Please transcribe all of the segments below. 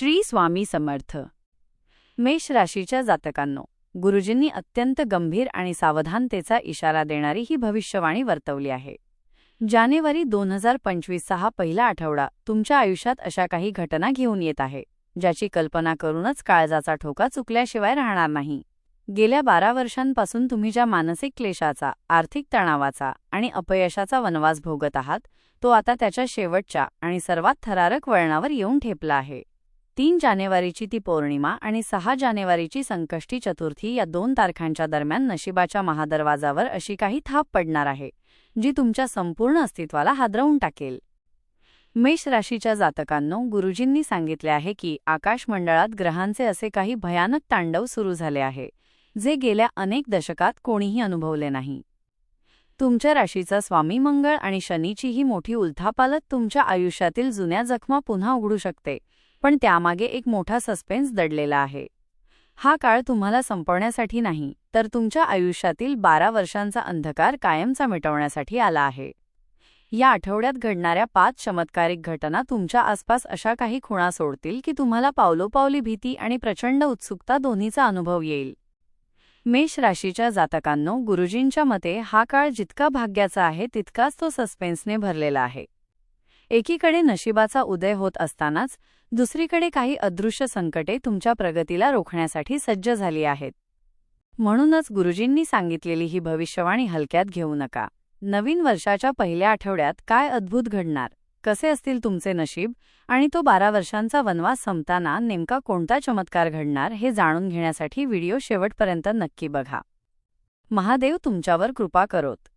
श्री स्वामी समर्थ. मेष राशीच्या जातकांनो गुरुजींनी अत्यंत गंभीर आणि सावधानतेचा इशारा देणारी ही भविष्यवाणी वर्तवली आहे. जानेवारी दोन हजार पंचवीसचा हा पहिला आठवडा तुमच्या आयुष्यात अशा काही घटना घेऊन येत आहे ज्याची कल्पना करूनच काळजाचा ठोका चुकल्याशिवाय राहणार नाही. गेल्या बारा वर्षांपासून तुम्ही ज्या मानसिक क्लेशाचा आर्थिक तणावाचा आणि अपयशाचा वनवास भोगत आहात तो आता त्याच्या शेवटच्या आणि सर्वात थरारक वळणावर येऊन ठेपला आहे. तीन जानेवारीची ती पौर्णिमा आणि सहा जानेवारीची संकष्टी चतुर्थी या दोन तारखांच्या दरम्यान नशिबाच्या महादरवाजावर अशी काही थाप पडणार आहे जी तुमच्या संपूर्ण अस्तित्वाला हादरवून टाकेल. मेष राशीच्या जातकांनो गुरुजींनी सांगितले आहे की आकाशमंडळात ग्रहांचे असे काही भयानक तांडव सुरू झाले आहे जे गेल्या अनेक दशकात कोणीही अनुभवले नाही. तुमच्या राशीचा स्वामी मंगळ आणि शनीची ही मोठी उलथापालत तुमच्या आयुष्यातील जुन्या जखमा पुन्हा उघडू शकते पण त्यामागे एक मोठा सस्पेन्स दडलेला आहे. हा काळ तुम्हाला संपवण्यासाठी नाही तर तुमच्या आयुष्यातील बारा वर्षांचा अंधकार कायमचा मिटवण्यासाठी आला आहे. या आठवड्यात घडणाऱ्या पाच चमत्कारिक घटना तुमच्या आसपास अशा काही खुणा सोडतील की तुम्हाला पावलोपावली भीती आणि प्रचंड उत्सुकता दोन्हीचा अनुभव येईल. मेष राशीच्या जातकांनो गुरुजींच्या मते हा काळ जितका भाग्याचा आहे तितकाच तो सस्पेन्सने भरलेला आहे. एकीकडे नशिबाचा उदय होत असतानाच दुसरीकडे काही अदृश्य संकटे तुमच्या प्रगतीला रोखण्यासाठी सज्ज झाली आहेत. म्हणूनच गुरुजींनी सांगितलेली ही भविष्यवाणी हलक्यात घेऊ नका. नवीन वर्षाच्या पहिल्या आठवड्यात काय अद्भुत घडणार? कसे असतील तुमचे नशीब? आणि तो बारा वर्षांचा वनवास संपताना नेमका कोणता चमत्कार घडणार हे जाणून घेण्यासाठी व्हिडिओ शेवटपर्यंत नक्की बघा. महादेव तुमच्यावर कृपा करोत.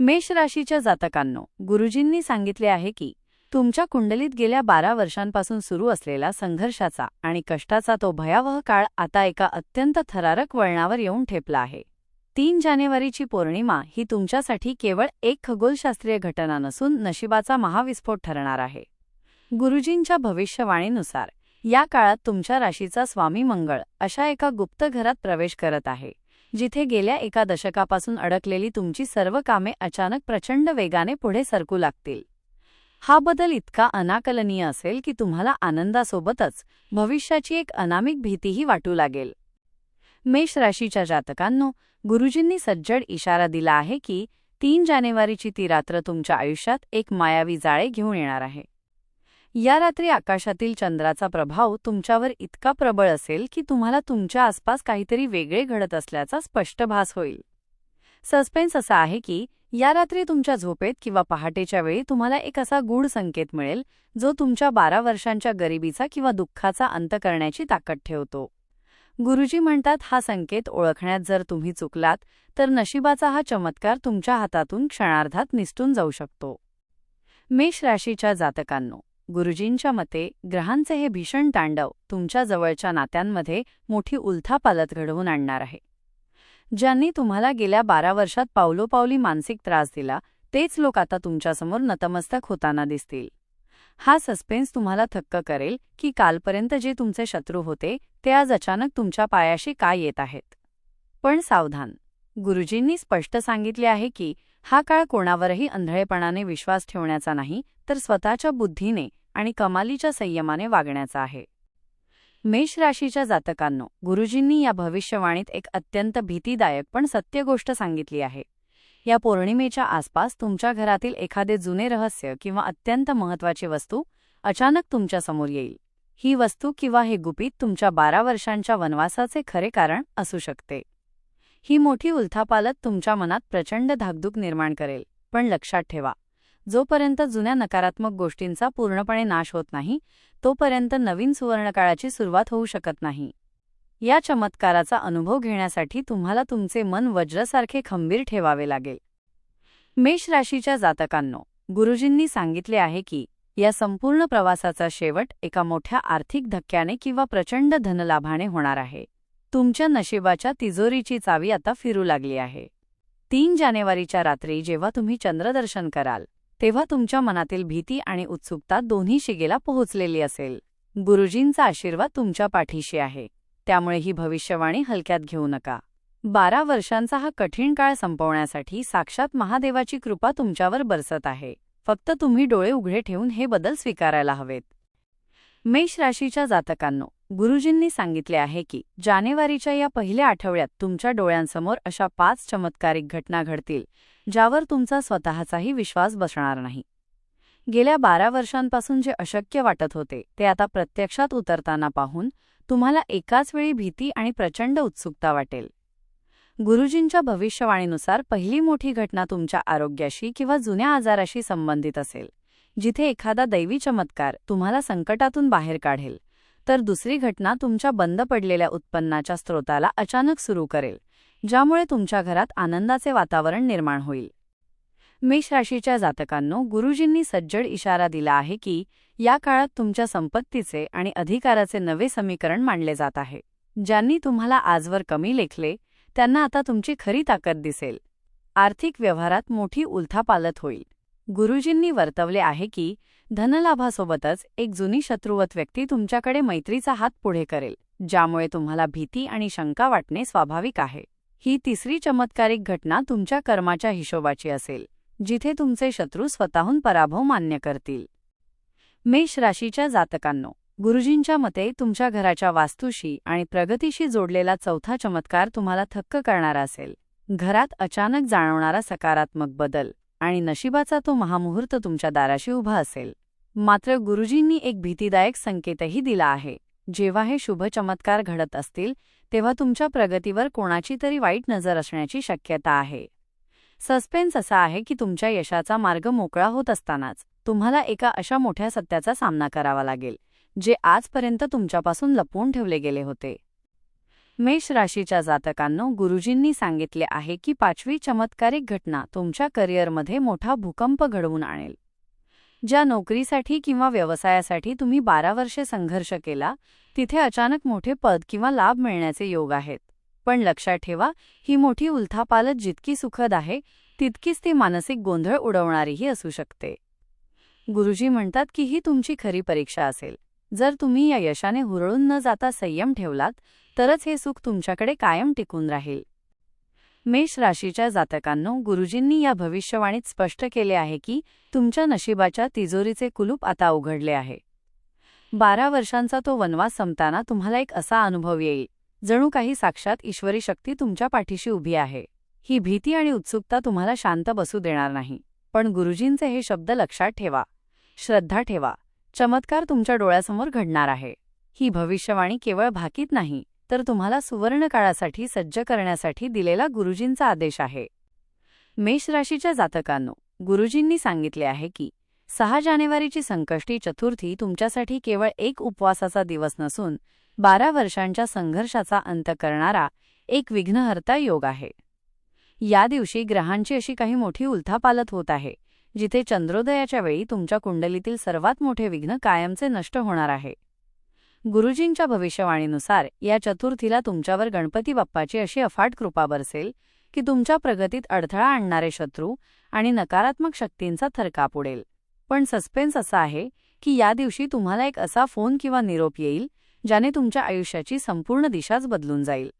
मेष राशीच्या जातकांनो गुरुजींनी सांगितले आहे की तुमच्या कुंडलीत गेल्या बारा वर्षांपासून सुरू असलेला संघर्षाचा आणि कष्टाचा तो भयावह काळ आता एका अत्यंत थरारक वळणावर येऊन ठेपला आहे. तीन जानेवारीची पौर्णिमा ही तुमच्यासाठी केवळ एक खगोलशास्त्रीय घटना नसून नशिबाचा महाविस्फोट ठरणार आहे. गुरुजींच्या भविष्यवाणीनुसार या काळात तुमच्या राशीचा स्वामी मंगळ अशा एका गुप्त घरात प्रवेश करत आहे जिथे गेल्या एका दशकापासून अडकलेली तुमची सर्व कामे अचानक प्रचंड वेगाने पुढे सरकू लागतील. हा बदल इतका अनाकलनीय असेल की तुम्हाला आनंदासोबतच भविष्याची एक अनामिक भीतीही वाटू लागेल. मेष राशीच्या जातकांनो गुरुजींनी सज्जड इशारा दिला आहे की तीन जानेवारीची ती रात्र तुमच्या आयुष्यात एक मायावी जाळे घेऊन येणार आहे. या रात्री आकाशातील चंद्राचा प्रभाव तुमच्यावर इतका प्रबळ असेल की तुम्हाला तुमच्या आसपास काहीतरी वेगळे घडत असल्याचा स्पष्ट भास होईल. सस्पेन्स असा आहे की या रात्री तुमच्या झोपेत किंवा पहाटेच्या वेळी तुम्हाला एक असा गूढ संकेत मिळेल जो तुमच्या बारा वर्षांच्या गरिबीचा किंवा दुःखाचा अंत करण्याची ताकद ठेवतो. गुरुजी म्हणतात हा संकेत ओळखण्यात जर तुम्ही चुकलात तर नशिबाचा हा चमत्कार तुमच्या हातातून क्षणार्धात निसटून जाऊ शकतो. मेष राशीच्या जातकांनो गुरुजींच्या मते ग्रहांचे हे भीषण तांडव तुमच्या जवळच्या नात्यांमध्ये मोठी उलथापालत घडवून आणणार आहे. ज्यांनी तुम्हाला गेल्या बारा वर्षात पावलोपावली मानसिक त्रास दिला तेच लोक आता तुमच्यासमोर नतमस्तक होताना दिसतील. हा सस्पेन्स तुम्हाला थक्क करेल की कालपर्यंत जे तुमचे शत्रू होते ते आज अचानक तुमच्या पायाशी काय येत आहेत. पण सावधान. गुरुजींनी स्पष्ट सांगितले आहे की हा काळ कोणावरही अंधळेपणाने विश्वास ठेवण्याचा नाही तर स्वतःच्या बुद्धीने आणि कमालीच्या संयमाने वागण्याचा आहे. मेष राशीच्या जातकांनो गुरुजींनी या भविष्यवाणीत एक अत्यंत भीतीदायक पण सत्य गोष्ट सांगितली आहे. या पौर्णिमेच्या आसपास तुमच्या घरातील एखादे जुने रहस्य किंवा अत्यंत महत्वाची वस्तू अचानक तुमच्यासमोर येईल. ही वस्तू किंवा हे गुपित तुमच्या बारा वर्षांच्या वनवासाचे खरे कारण असू शकते. ही मोठी उलथापालत तुमच्या मनात प्रचंड धाकधूक निर्माण करेल पण लक्षात ठेवा. जोपर्यंत जुन्या नकारात्मक गोष्टींचा पूर्णपणे नाश होत नाही तोपर्यंत नवीन सुवर्णकाळाची सुरुवात होऊ शकत नाही. या चमत्काराचा अनुभव घेण्यासाठी तुम्हाला तुमचे मन वज्रसारखे खंबीर ठेवावे लागेल. मेष राशीच्या जातकांनो गुरुजींनी सांगितले आहे की या संपूर्ण प्रवासाचा शेवट एका मोठ्या आर्थिक धक्क्याने किंवा प्रचंड धनलाभाने होणार आहे. तुमच्या नशिबाच्या तिजोरीची चावी आता फिरू लागली आहे. तीन जानेवारीच्या रात्री जेव्हा तुम्ही चंद्रदर्शन कराल तेव्हा तुमच्या मनातील भीती आणि उत्सुकता दोन्ही शिगेला पोहोचलेली असेल. गुरुजींचा आशीर्वाद तुमच्या पाठीशी आहे. त्यामुळे ही भविष्यवाणी हलक्यात घेऊ नका. बारा वर्षांचा हा कठीण काळ संपवण्यासाठी साक्षात महादेवाची कृपा तुमच्यावर बरसत आहे. फक्त तुम्ही डोळे उघडे ठेवून हे बदल स्वीकारायला हवेत. मेष राशीच्या जातकांनो गुरुजींनी सांगितले आहे की जानेवारीच्या या पहिल्या आठवड्यात तुमच्या डोळ्यांसमोर अशा पाच चमत्कारिक घटना घडतील ज्यावर तुमचा स्वतःचाही विश्वास बसणार नाही. गेल्या बारा वर्षांपासून जे अशक्य वाटत होते ते आता प्रत्यक्षात उतरताना पाहून तुम्हाला एकाच वेळी भीती आणि प्रचंड उत्सुकता वाटेल. गुरुजींच्या भविष्यवाणीनुसार पहिली मोठी घटना तुमच्या आरोग्याशी किंवा जुन्या आजाराशी संबंधित असेल. जिथे एखादा दैवी चमत्कार तुम्हाला संकटातून बाहेर काढेल तर दुसरी घटना तुमच्या बंद पडलेल्या उत्पन्नाच्या स्रोताला अचानक सुरू करेल ज्यामुळे तुमच्या घरात आनंदाचे वातावरण निर्माण होईल. मेष राशीच्या जातकांनो गुरुजींनी सज्जड इशारा दिला आहे की या काळात तुमच्या संपत्तीचे आणि अधिकाराचे नवे समीकरण मांडले जात आहे. ज्यांनी तुम्हाला आजवर कमी लेखले त्यांना आता तुमची खरी ताकद दिसेल. आर्थिक व्यवहारात मोठी उलथापालत होईल. गुरुजींनी वर्तवले आहे की धनलाभासोबतच एक जुनी शत्रुवत व्यक्ती तुमच्याकडे मैत्रीचा हात पुढे करेल ज्यामुळे तुम्हाला भीती आणि शंका वाटणे स्वाभाविक आहे. ही तिसरी चमत्कारिक घटना तुमच्या कर्माच्या हिशोबाची असेल जिथे तुमचे शत्रू स्वतःहून पराभव मान्य करतील. मेष राशीच्या जातकांनो गुरुजींच्या मते तुमच्या घराच्या वास्तूशी आणि प्रगतीशी जोडलेला चौथा चमत्कार तुम्हाला थक्क करणारा असेल. घरात अचानक जाणवणारा सकारात्मक बदल आणि नशिबाचा तो महामुहूर्त तुमच्या दाराशी उभा असेल. मात्र गुरुजींनी एक भीतीदायक संकेतही दिला आहे. जेव्हा हे शुभ चमत्कार घडत असतील तेव्हा तुमच्या प्रगतीवर कोणाची तरी वाईट नजर असण्याची शक्यता आहे. सस्पेन्स असा आहे की तुमच्या यशाचा मार्ग मोकळा होत असतानाच तुम्हाला एका अशा मोठ्या सत्याचा सामना करावा लागेल जे आजपर्यंत तुमच्यापासून लपवून ठेवले गेले होते. मेष राशीच्या जातकांनो गुरुजींनी सांगितले आहे की पाचवी चमत्कारिक घटना तुमच्या करिअरमध्ये मोठा भूकंप घडवून आणेल. ज्या नोकरीसाठी किंवा व्यवसायासाठी तुम्ही बारा वर्षे संघर्ष केला तिथे अचानक मोठे पद किंवा लाभ मिळण्याचे योग आहेत. पण लक्षात ठेवा ही मोठी उलथापालत जितकी सुखद आहे तितकीच ती मानसिक गोंधळ उडवणारीही असू शकते. गुरुजी म्हणतात की ही तुमची खरी परीक्षा असेल. जर तुम्ही या यशाने हुरळून न जाता संयम ठेवलात तरच हे सुख तुमच्याकडे कायम टिकून राहील. मेष राशीच्या जातकांनो गुरुजींनी या भविष्यवाणीत स्पष्ट केले आहे की तुमच्या नशिबाच्या तिजोरीचे कुलूप आता उघडले आहे. बारा वर्षांचा तो वनवास संपताना तुम्हाला एक असा अनुभव येईल जणू काही साक्षात ईश्वरी शक्ती तुमच्या पाठीशी उभी आहे. ही भीती आणि उत्सुकता तुम्हाला शांत बसू देणार नाही. पण गुरुजींचे हे शब्द लक्षात ठेवा. श्रद्धा ठेवा. चमत्कार तुमच्या डोळ्यासमोर घडणार आहे. ही भविष्यवाणी केवळ भाकीत नाही तर तुम्हाला सुवर्ण काळासाठी सज्ज करण्यासाठी दिलेला गुरुजींचा आदेश आहे. मेष राशीच्या जातकांनो गुरुजींनी सांगितले आहे की सहा जानेवारीची संकष्टी चतुर्थी तुमच्यासाठी केवळ एक उपवासाचा दिवस नसून बारा वर्षांच्या संघर्षाचा अंत करणारा एक विघ्नहर्ता योग आहे. या दिवशी ग्रहांची अशी काही मोठी उलथापालत होत आहे जिथे चंद्रोदयाच्या वेळी तुमच्या कुंडलीतील सर्वात मोठे विघ्न कायमचे नष्ट होणार आहे. गुरुजींच्या भविष्यवाणीनुसार या चतुर्थीला तुमच्यावर गणपती बाप्पाची अशी अफाट कृपा बरसेल की तुमच्या प्रगतीत अडथळा आणणारे शत्रू आणि नकारात्मक शक्तींचा थरकाप उडेल. पण सस्पेन्स असा आहे की या दिवशी तुम्हाला एक असा फोन किंवा निरोप येईल ज्याने तुमच्या आयुष्याची संपूर्ण दिशाच बदलून जाईल.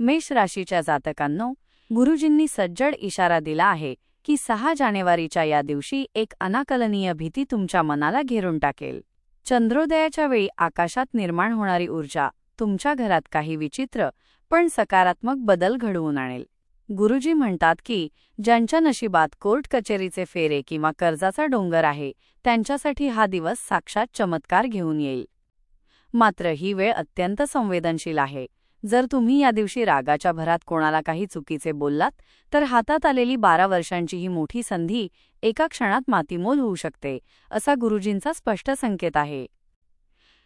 मेष राशीच्या जातकांनो गुरुजींनी सज्जड इशारा दिला आहे की सहा जानेवारीच्या या दिवशी एक अनाकलनीय भीती तुमच्या मनाला घेरून टाकेल. चंद्रोदयाच्या वेळी आकाशात निर्माण होणारी ऊर्जा तुमच्या घरात काही विचित्र पण सकारात्मक बदल घडवून आणेल. गुरुजी म्हणतात की ज्यांच्या नशिबात कोर्ट कचेरीचे फेरे किंवा कर्जाचा डोंगर आहे त्यांच्यासाठी हा दिवस साक्षात चमत्कार घेऊन येईल. मात्र ही वेळ अत्यंत संवेदनशील आहे. जर तुम्ही या दिवशी रागाच्या भरात कोणाला काही चुकीचे बोललात तर हातात आलेली बारा वर्षांची ही मोठी संधी एका क्षणात मातीमोल होऊ शकते असा गुरुजींचा स्पष्ट संकेत आहे.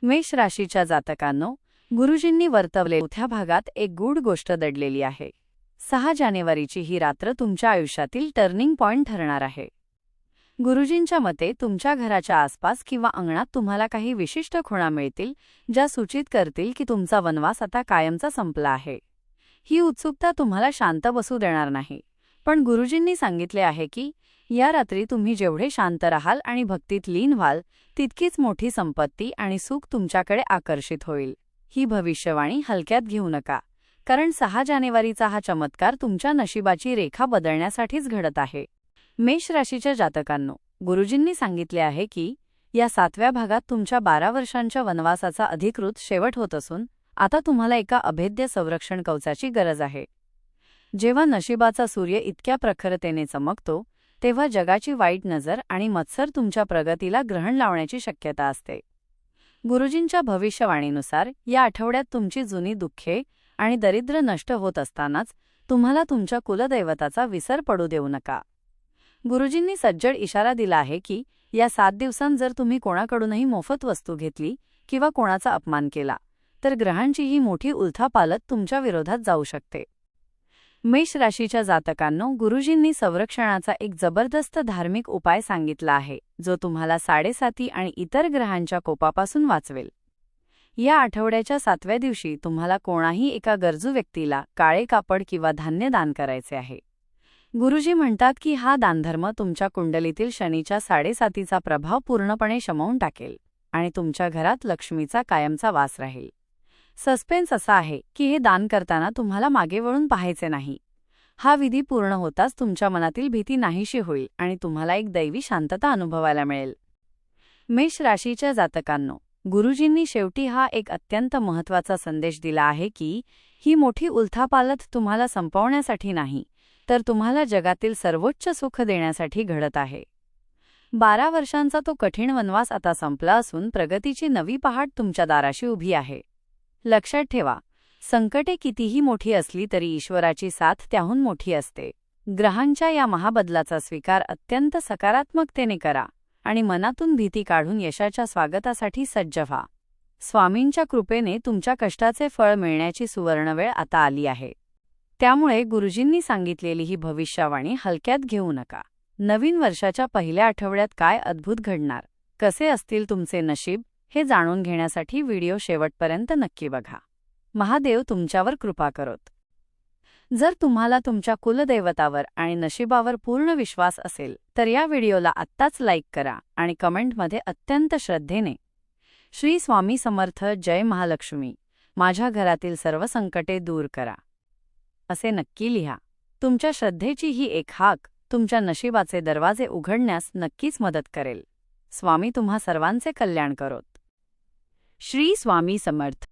मेष राशीच्या जातकांनो गुरुजींनी वर्तवले चौथ्या भागात एक गूढ गोष्ट दडलेली आहे. सहा जानेवारीची ही रात्र तुमच्या आयुष्यातील टर्निंग पॉइंट ठरणार आहे. गुरुजींच्या मते तुमच्या घराच्या आसपास किंवा अंगणात तुम्हाला काही विशिष्ट खुणा मिळतील ज्या सूचित करतील की तुमचा वनवास आता कायमचा संपला आहे. ही उत्सुकता तुम्हाला शांत बसू देणार नाही. पण गुरुजींनी सांगितले आहे की या रात्री तुम्ही जेवढे शांत राहाल आणि भक्तीत लीन व्हाल तितकीच मोठी संपत्ती आणि सुख तुमच्याकडे आकर्षित होईल. ही भविष्यवाणी हलक्यात घेऊ नका. कारण सहा जानेवारीचा हा चमत्कार तुमच्या नशिबाची रेखा बदलण्यासाठीच घडत आहे. मेष राशीच्या जातकांनो गुरुजींनी सांगितले आहे की या सातव्या भागात तुमच्या बारा वर्षांच्या वनवासाचा अधिकृत शेवट होत असून आता तुम्हाला एका अभेद्य संरक्षण कवचाची गरज आहे. जेव्हा नशिबाचा सूर्य इतक्या प्रखरतेने चमकतो तेव्हा जगाची वाईट नजर आणि मत्सर तुमच्या प्रगतीला ग्रहण लावण्याची शक्यता असते. गुरुजींच्या भविष्यवाणीनुसार या आठवड्यात तुमची जुनी दुःखे आणि दरिद्र नष्ट होत असतानाच तुम्हाला तुमच्या कुलदैवताचा विसर पडू देऊ नका. गुरुजींनी सज्जड इशारा दिला आहे की या सात दिवसांत जर तुम्ही कोणाकडूनही मोफत वस्तू घेतली किंवा कोणाचा अपमान केला तर ग्रहांची ही मोठी उलथापालत तुमच्या विरोधात जाऊ शकते. मेष राशीच्या जातकांनो गुरुजींनी संरक्षणाचा एक जबरदस्त धार्मिक उपाय सांगितला आहे जो तुम्हाला साडेसाती आणि इतर ग्रहांच्या कोपापासून वाचवेल. या आठवड्याच्या सातव्या दिवशी तुम्हाला कोणाही एका गरजू व्यक्तीला काळे कापड किंवा धान्य दान करायचे आहे. गुरुजी म्हणतात की हा दानधर्म तुमच्या कुंडलीतील शनीच्या साडेसातीचा प्रभाव पूर्णपणे शमवून टाकेल आणि तुमच्या घरात लक्ष्मीचा कायमचा वास राहील. सस्पेन्स असा आहे की हे दान करताना तुम्हाला मागे वळून पाहायचे नाही. हा विधी पूर्ण होताच तुमच्या मनातील भीती नाहीशी होईल आणि तुम्हाला एक दैवी शांतता अनुभवायला मिळेल. मेष राशीच्या जातकांनो गुरुजींनी शेवटी हा एक अत्यंत महत्त्वाचा संदेश दिला आहे की ही मोठी उलथापालथ तुम्हाला संपवण्यासाठी नाही तर तुम्हाला जगातील सर्वोच्च सुख देण्यासाठी घडत आहे. बारा वर्षांचा तो कठीण वनवास आता संपला असून प्रगतीची नवी पहाट तुमच्या दाराशी उभी आहे. लक्षात ठेवा संकटे कितीही मोठी असली तरी ईश्वराची साथ त्याहून मोठी असते. ग्रहांच्या या महाबदलाचा स्वीकार अत्यंत सकारात्मकतेने करा आणि मनातून भीती काढून यशाच्या स्वागतासाठी सज्ज व्हा. स्वामींच्या कृपेने तुमच्या कष्टाचे फळ मिळण्याची सुवर्णवेळ आता आली आहे. त्यामुळे गुरुजींनी सांगितलेली ही भविष्यवाणी हलक्यात घेऊ नका. नवीन वर्षाच्या पहिल्या आठवड्यात काय अद्भुत घडणार? कसे असतील तुमचे नशीब? हे जाणून घेण्यासाठी व्हिडिओ शेवटपर्यंत नक्की बघा. महादेव तुमच्यावर कृपा करोत. जर तुम्हाला तुमच्या कुलदैवतावर आणि नशिबावर पूर्ण विश्वास असेल तर या व्हिडिओला आत्ताच लाईक करा आणि कमेंटमध्ये अत्यंत श्रद्धेने श्री स्वामी समर्थ जय महालक्ष्मी. माझ्या घरातील सर्व संकटे दूर करा. असे नक्की लिहा. तुमच्या श्रद्धेची ही एक हाक तुमच्या नशिबाचे दरवाजे उघडण्यास नक्कीच मदत करेल. स्वामी तुम्हा सर्वांचे कल्याण करोत. श्री स्वामी समर्थ.